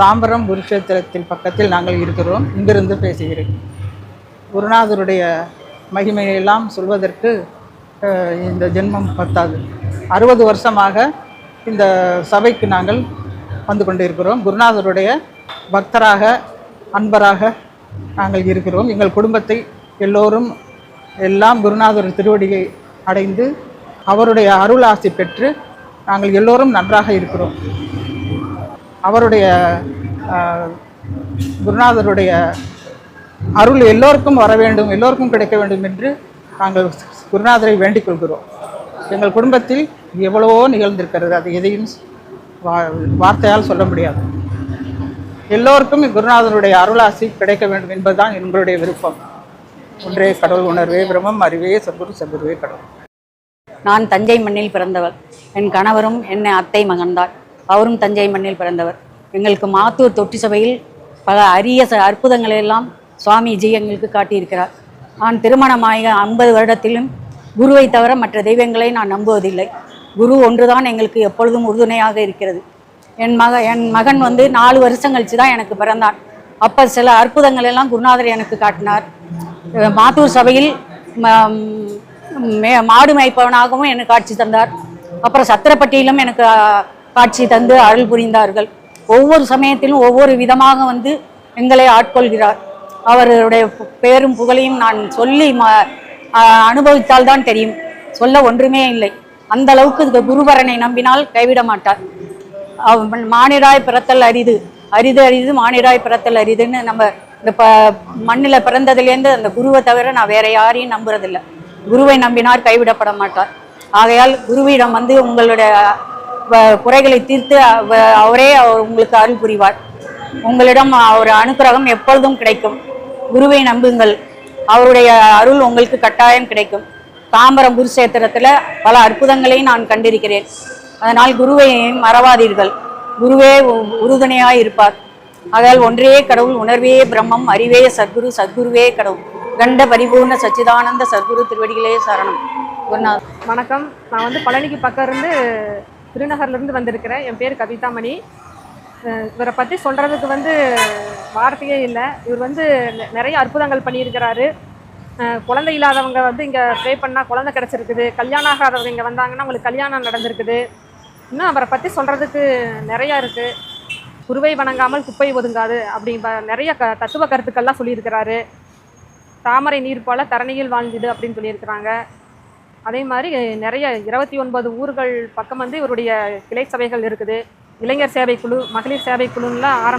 தாம்பரம் குருஷேத்திரத்தில் பக்கத்தில் நாங்கள் இருக்கிறோம். இங்கிருந்து பேசுகிறேன். குருநாதருடைய மகிமையெல்லாம் சொல்வதற்கு இந்த ஜென்மம் பத்தாது. அறுபது வருஷமாக இந்த சபைக்கு நாங்கள் வந்து கொண்டிருக்கிறோம். குருநாதருடைய பக்தராக அன்பராக நாங்கள் இருக்கிறோம். எங்கள் குடும்பத்தை எல்லோரும் எல்லாம் குருநாதர் திருவடியை அடைந்து அவருடைய அருள் ஆசி பெற்று நாங்கள் எல்லோரும் நன்றாக இருக்கிறோம். அவருடைய குருநாதருடைய அருள் எல்லோருக்கும் வர வேண்டும் எல்லோருக்கும் கிடைக்க வேண்டும் என்று நாங்கள் குருநாதரை வேண்டிக் கொள்கிறோம். எங்கள் குடும்பத்தில் எவ்வளவோ நிகழ்ந்திருக்கிறது அது எதையும் வார்த்தையால் சொல்ல முடியாது. எல்லோருக்கும் குருநாதருடைய அருளாசி கிடைக்க வேண்டும் என்பதுதான் எங்களுடைய விருப்பம். ஒன்றே கடவுள் உணர்வே பிரம்மம் அறிவே சத்குரு சத்குருவே கடவுள். நான் தஞ்சை மண்ணில் பிறந்தவர் என் கணவரும் என்னை அத்தை மகன்தான். அவரும் தஞ்சை மண்ணில் பிறந்தவர். எங்களுக்கு மாத்தூர் தொட்டி சபையில் பல அரிய ச- அற்புதங்களை எல்லாம் சுவாமிஜி எங்களுக்கு காட்டியிருக்கிறார். நான் திருமணமாக ஐம்பது வருடத்திலும் குருவை தவிர மற்ற தெய்வங்களை நான் நம்புவதில்லை. குரு ஒன்றுதான் எங்களுக்கு எப்பொழுதும் உறுதுணையாக இருக்கிறது. என் மக என் மகன் வந்து நாலு வருஷம் கழிச்சு தான் எனக்கு பிறந்தான். அப்போ சில அற்புதங்கள் எல்லாம் குருநாதர் எனக்கு காட்டினார். மாத்தூர் சபையில் ம- மே- மாடு மேய்ப்பவனாகவும் எனக்கு காட்சி தந்தார். அப்புறம் சத்திரப்பட்டியிலும் எனக்கு காட்சி தந்து அருள் புரிந்தார்கள். ஒவ்வொரு சமயத்திலும் ஒவ்வொரு விதமாக வந்து எங்களை ஆட்கொள்கிறார். அவருடைய பெயரும் பேரும் புகழையும் நான் சொல்லி ம அனுபவித்தால் அனுபவித்தால்தான் தெரியும். சொல்ல ஒன்றுமே இல்லை. அந்த அளவுக்கு குருபரனை குருவரனை நம்பினால் கைவிட மாட்டார். அவன் மானிடாய் பிறத்தல் அரிது. அரிது அரிது மானிடாய் பிறத்தல் அரிதுன்னு நம்ம இந்த ப மண்ணில் பிறந்ததுலேருந்து அந்த குருவை தவிர நான் வேற யாரையும் நம்புறதில்லை. குருவை நம்பினார் கைவிடப்பட மாட்டார். ஆகையால் குருவிடம் வந்து உங்களுடைய குறைகளை தீர்த்து அவ- அவரே அவர் உங்களுக்கு அருள் புரிவார். உங்களிடம் அவர் அனுக்கிரகம் எப்பொழுதும் கிடைக்கும். குருவை நம்புங்கள். அவருடைய அருள் உங்களுக்கு கட்டாயம் கிடைக்கும். தாம்பரம் குருஷேத்திரத்தில் பல அற்புதங்களையும் நான் கண்டிருக்கிறேன். அதனால் குருவை மறவாதீர்கள். குருவே உ- இருப்பார். அதால் ஒன்றே கடவுள் உணர்வே பிரம்மம் அறிவே சத்குரு சத்குருவே கடவுள். கண்ட பரிபூர்ண சச்சிதானந்த சத்குரு திருவடிகளே சரணம். குருநாத் வணக்கம். நான் வந்து பழனிக்கு பக்கம் இருந்து திருநகர்லேருந்து வந்திருக்கிறேன் என் பேர் கவிதாமணி. இவரை பற்றி சொல்கிறதுக்கு வந்து வார்த்தையே இல்லை. இவர் வந்து நெ- நிறைய அற்புதங்கள் பண்ணியிருக்கிறாரு. குழந்தை இல்லாதவங்க வந்து இங்கே ப்ரே பண்ணால் குழந்தை கிடச்சிருக்குது. கல்யாணம் ஆகாதவங்க இங்கே வந்தாங்கன்னா அவங்களுக்கு கல்யாணம் நடந்திருக்குது. இன்னும் அவரை பற்றி சொல்கிறதுக்கு நிறையா இருக்குது குருவை வணங்காமல் குப்பை ஒதுங்காது அப்படி நிறைய க தத்துவ கருத்துக்கள்லாம் சொல்லியிருக்கிறாரு. தாமரை நீர் போல தரணியில் வாழ்ந்துடு அப்படின்னு சொல்லியிருக்கிறாங்க. அதே மாதிரி நிறைய இருபத்தி ஒன்பது ஊர்கள் பக்கம் வந்து இவருடைய கிளை சபைகள் இருக்குது. இளைஞர் சேவை குழு மகளிர் சேவை குழுலாம் ஆரம்ப